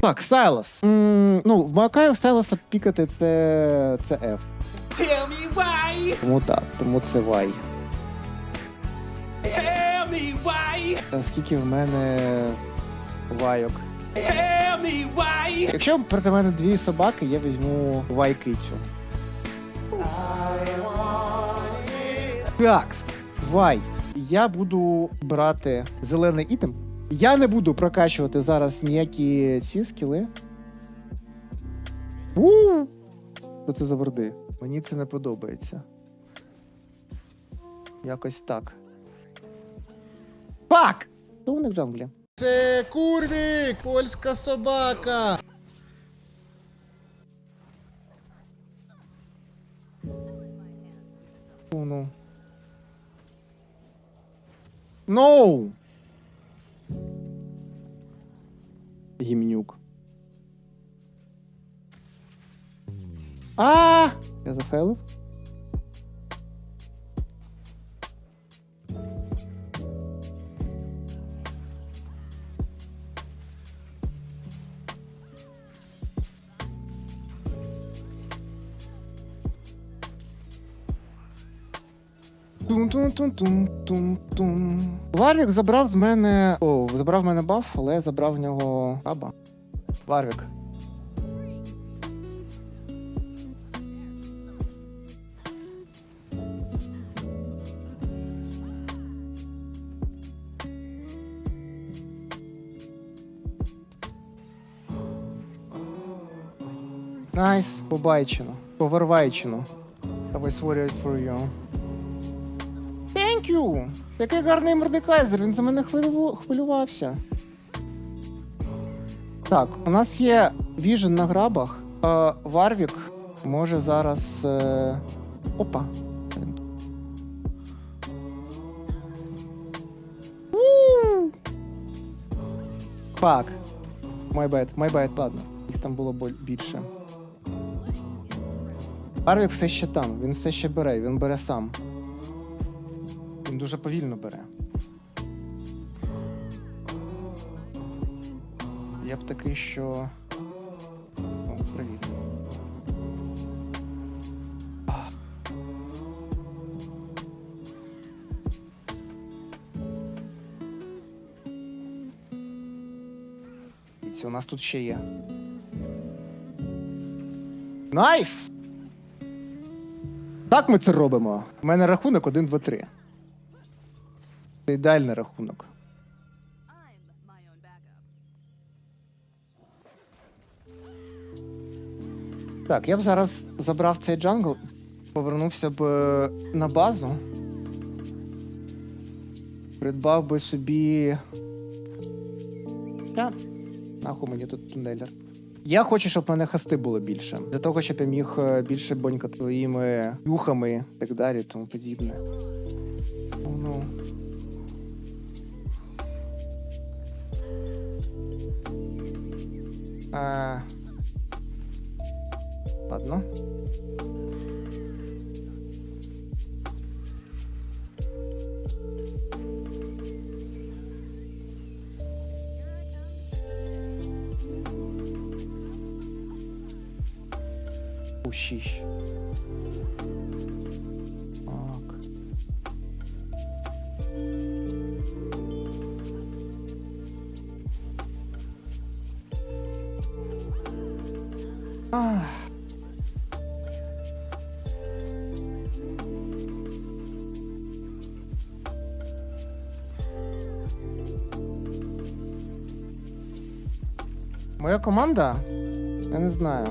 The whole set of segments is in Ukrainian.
Так, Сайлас. М, ну, вмикаю Сайласа пікати це. це F. Tell me why. Тому так, тому це Y. Tell me why. Скільки в мене вайок? Tell me why. Якщо проти мене дві собаки, я візьму вайкицю. Так, вай. Я буду брати зелений ітем. Я не буду прокачувати зараз ніякі ці скіли. У! Що це за ворди? Мені це не подобається. Якось так. Пак! Хто у них в джанглі? Це курвік! Польська собака! Ну, ну. Гімнюк. А! Я зафейлив? Тун-тун-тун-тун-тун-тун. Варвік забрав з мене. О, забрав в мене баф, але я забрав в нього аба. Варвік. Найс, побайчено. Повервайчено. I sworn for you. Thank you! Який гарний мордекайзер, він за мене хвилю... хвилювався. Так, у нас є віжен на грабах. Е, Варвік може зараз. Е... Опа. Bad, my bad, ладно. Їх там було більше. Варвік все ще там, він все ще бере, він бере сам. Він дуже повільно бере. Я б такий, що. О, привіт. Дивіться, у нас тут ще є. Найс! Так ми це робимо. У мене рахунок 1, 2, 3. Це ідеальний рахунок. Так, я б зараз забрав цей джангл, повернувся б е, на базу. Придбав би собі. Та, нахуй мені тут тунелер. Я хочу, щоб в мене хасти було більше. Для того, щоб я міг е, більше бонькати твоїми юхами і так далі, тому подібне. Oh, А... Ладно. Ущищ. Моя команда? Я не знаю.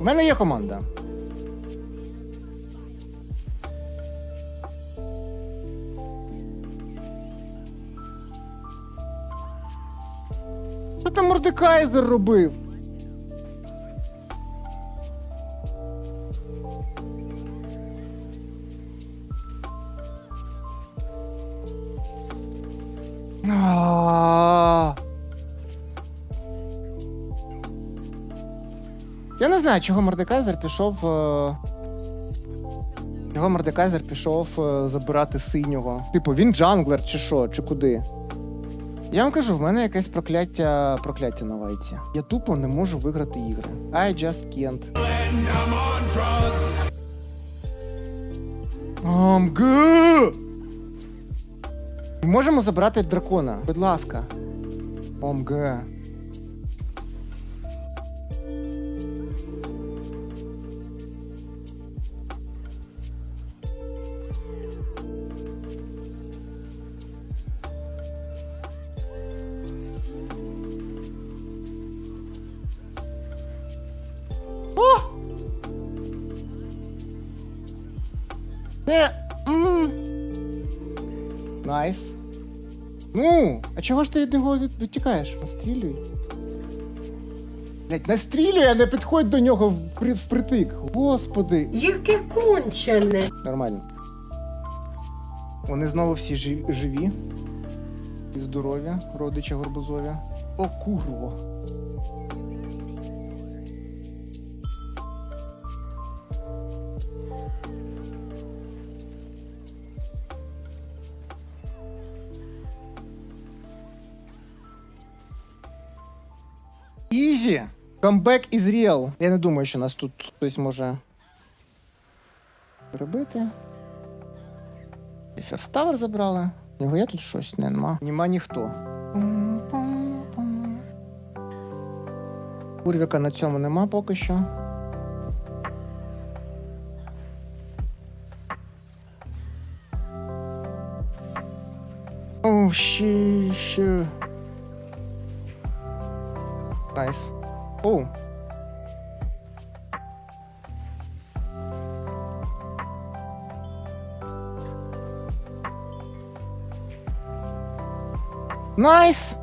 У мене є команда. Що там Мордекайзер робив? Я не знаю, чого Мордекайзер пішов. е, Чого Мордекайзер пішов е, забирати синього. Типу, він джанглер чи що, чи куди. Я вам кажу, в мене якесь прокляття прокляття на лайці. Я тупо не можу виграти ігри. I just can't. ОМГ! Можемо забрати дракона, будь ласка. ОМГ. О! Найс. Ну, а чого ж ти від нього від- відтікаєш? Настрілюй. Блять, настрілюй, а не підходь до нього впри- впритик. Господи. Яке кончене. Нормально. Вони знову всі живі, живі. І здорові, родичі горбузові. О, курво. Ізі! Comeback is real. Я не думаю, що нас тут хтось може робити. І Ферставер забрали. В Нього є тут щось? Не, нема. Нема ніхто. Курвіка на цьому нема поки що. О, ще. Найс. Оу. Найс!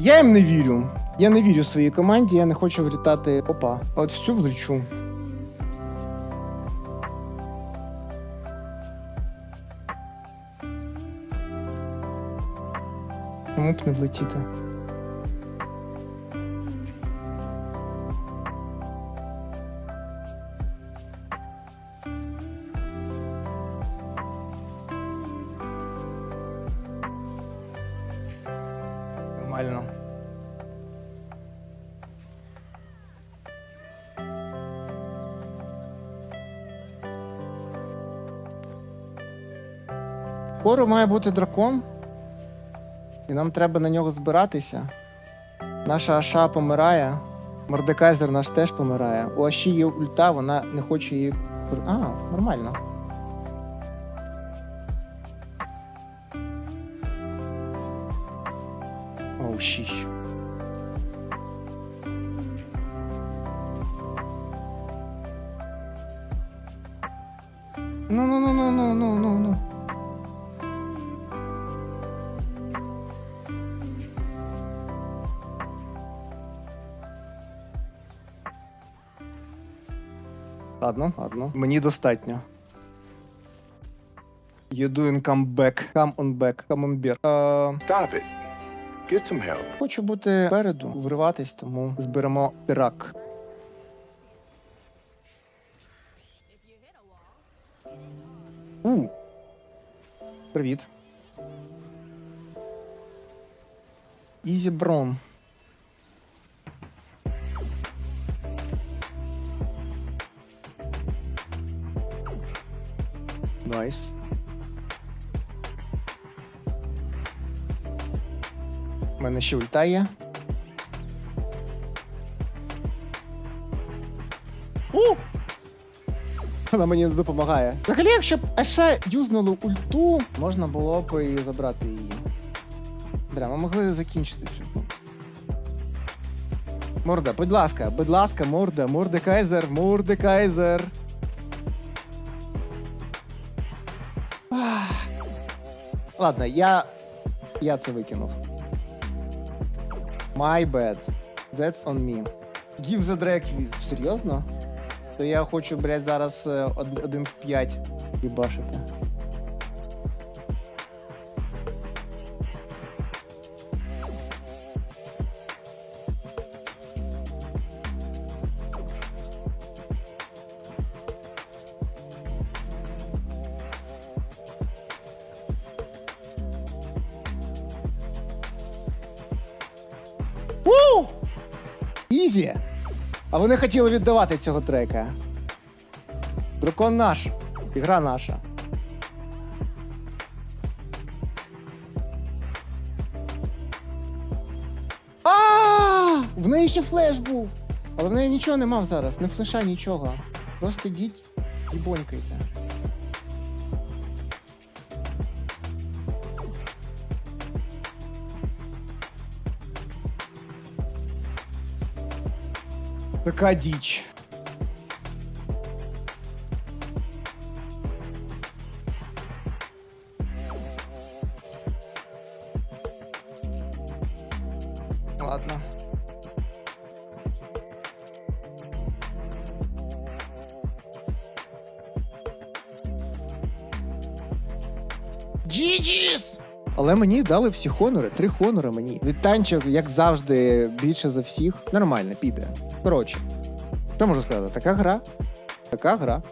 Я їм не вірю. Я не вірю своїй команді, я не хочу влітати. Опа, от всю влечу. Чому б не влетіти? Нормально. Скоро має бути дракон. І нам треба на нього збиратися. Наша Аша помирає. Мордекайзер наш теж помирає. У Аші є ульта, вона не хоче її. А, нормально. Щіщ. Ну, ну, ну, ну, ну, ну, ну, ну. Ладно, ладно. Мені достатньо. You doing come back. Come on back. Come on back. Е, Stop it. Get some help. Хочу бути спереду, вриватись, тому зберемо рак. У. Привіт. Ізі Брон. Найс. У мене ще ульта є. У! Вона мені не допомагає. Взагалі, якщо б Аша юзнула ульту, можна було б і забрати її. Бля, ми могли закінчити цю. Морда, будь ласка, будь ласка, морда, мордекайзер. Ах. Ладно, я. Я це викинув. My bad. That's on me. Give the drag. Серйозно? То я хочу, блядь, зараз е, один в 5 їбашити. Ізі. А вони хотіли віддавати цього трека. Дракон наш. Ігра наша. А! В неї ще флеш був. Але в неї нічого не мав зараз, не флеша, нічого. Просто йдіть і бонькайте. Така діч. Ладно. Джіджіс! Але мені дали всі хонори, три хонори мені. Від як завжди, більше за всіх. Нормально, піде. Коротше, що можу сказати? Така гра. Така гра.